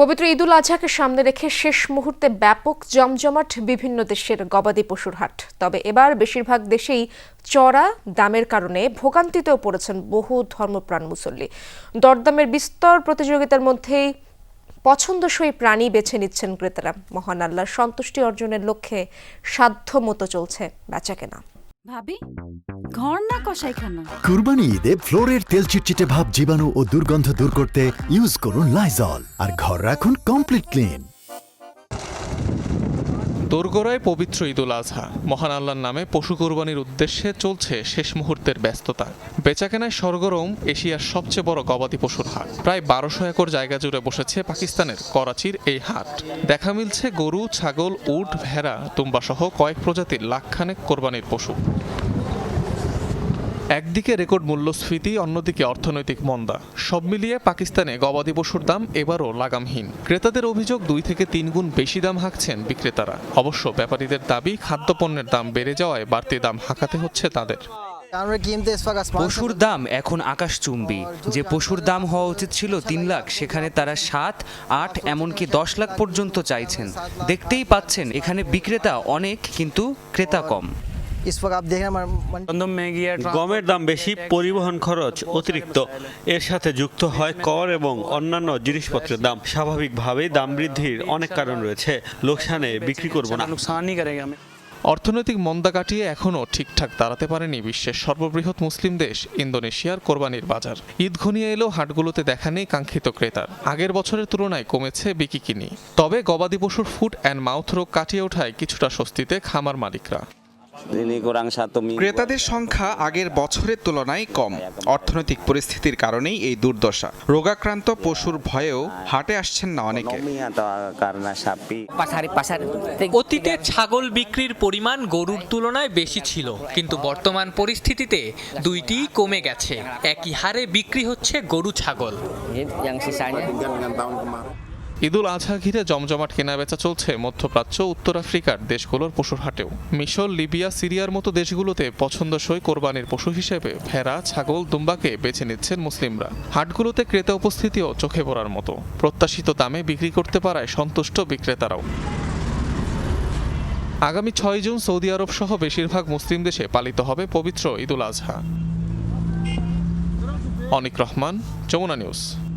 পবিত্র ঈদুল আজহাকে সামনে রেখে শেষ মুহূর্তে ব্যাপক জমজমাট বিভিন্ন দেশের গবাদি পশুর হাট। তবে এবার বেশিরভাগ দেশেই চড়া দামের কারণে ভোগান্তিতেও পড়েছেন বহু ধর্মপ্রাণ মুসল্লি। দরদামের বিস্তর প্রতিযোগিতার মধ্যেই পছন্দসই প্রাণী বেছে নিচ্ছেন ক্রেতারা। মহান আল্লাহর সন্তুষ্টি অর্জনের লক্ষ্যে সাধ্য মতো চলছে বেচাকেনা। ভাবি? ঘর না। কষাইখানা কুরবানি ঈদে ফ্লোরের তেল চিটচিটে ভাব জীবাণু ও দুর্গন্ধ দূর করতে ইউজ করুন লাইজল আর ঘর রাখুন কমপ্লিট ক্লিন দোরগোড়ায় পবিত্র ঈদুল আজহা। মহান আল্লাহর নামে পশু কোরবানির উদ্দেশ্যে চলছে শেষ মুহূর্তের ব্যস্ততা। বেচাকেনায় সরগরম এশিয়ার সবচেয়ে বড় গবাদি পশুর হাট। প্রায় বারোশো একর জায়গা জুড়ে বসেছে পাকিস্তানের করাচির এই হাট। দেখা মিলছে গরু ছাগল উট ভেড়া তুম্বা সহ কয়েক প্রজাতির লাখখানেক কোরবানির পশু। একদিকে রেকর্ড মূল্যস্ফীতি, অন্যদিকে অর্থনৈতিক মন্দা। সব মিলিয়ে পাকিস্তানে গবাদি পশুর দাম এবারও লাগামহীন। ক্রেতাদের অভিযোগ দুই থেকে তিন গুণ বেশি দাম হাঁকছেন বিক্রেতারা। অবশ্য ব্যাপারীদের দাবি, খাদ্যপণ্যের দাম বেড়ে যাওয়ায় বাড়তি দাম হাঁকাতে হচ্ছে তাদের। পশুর দাম এখন আকাশচুম্বী। যে পশুর দাম হওয়া উচিত ছিল তিন লাখ, সেখানে তারা সাত, আট, এমনকি দশ লাখ পর্যন্ত চাইছেন। দেখতেই পাচ্ছেন, এখানে বিক্রেতা অনেক, কিন্তু ক্রেতা কম। इस वक्त आप देख रहे हैं मंडी গমের দাম বেশি পরিবহন খরচ অতিরিক্ত এর সাথে যুক্ত হয় কর এবং অন্যান্য জিনিসপত্রের দাম স্বাভাবিকভাবেই দাম বৃদ্ধির অনেক কারণ রয়েছে লোকসানে বিক্রি করব না অর্থনৈতিক মন্দা কাটিয়ে এখনও ঠিকঠাক দাঁড়াতে পারেনি বিশ্বের সর্ববৃহৎ মুসলিম দেশ ইন্দোনেশিয়ার কোরবানির বাজার ঈদ ঘনিয়ে এলেও হাটগুলোতে দেখা নেই কাঙ্ক্ষিত ক্রেতার আগের বছরের তুলনায় কমেছে বিকিকিনি তবে গবাদি পশুর ফুড অ্যান্ড মাউথ রোগ কাটিয়ে ওঠায় কিছুটা স্বস্তিতে খামার মালিকরা ক্রেতাদের সংখ্যা আগের বছরের তুলনায় কম। অর্থনৈতিক পরিস্থিতির কারণেই এই দুর্দশা। রোগাক্রান্ত পশুর ভয়েও হাটে আসছেন না অনেকে? অতীতে ছাগল বিক্রির পরিমাণ গরুর তুলনায় বেশি ছিল কিন্তু বর্তমান পরিস্থিতিতে দুইটিই কমে গেছে। একই হারে বিক্রি হচ্ছে গরু ছাগল। ঈদুল আজহা ঘিরে জমজমাট কেনাবেচা চলছে মধ্যপ্রাচ্য, উত্তর আফ্রিকার দেশগুলোর পশুর হাটেও। মিশর, লিবিয়া, সিরিয়ার মতো দেশগুলোতে পছন্দসই কোরবানির পশু হিসেবে ভেড়া, ছাগল, দুম্বাকে বেছে নিচ্ছেন মুসলিমরা। হাটগুলোতে ক্রেতা উপস্থিতিও চোখে পড়ার মতো। প্রত্যাশিত দামে বিক্রি করতে পারায় সন্তুষ্ট বিক্রেতারাও। আগামী ছয় জুন সৌদি আরব সহ বেশিরভাগ মুসলিম দেশে পালিত হবে পবিত্র ঈদুল আজহা। অনিক রহমান, যমুনা নিউজ।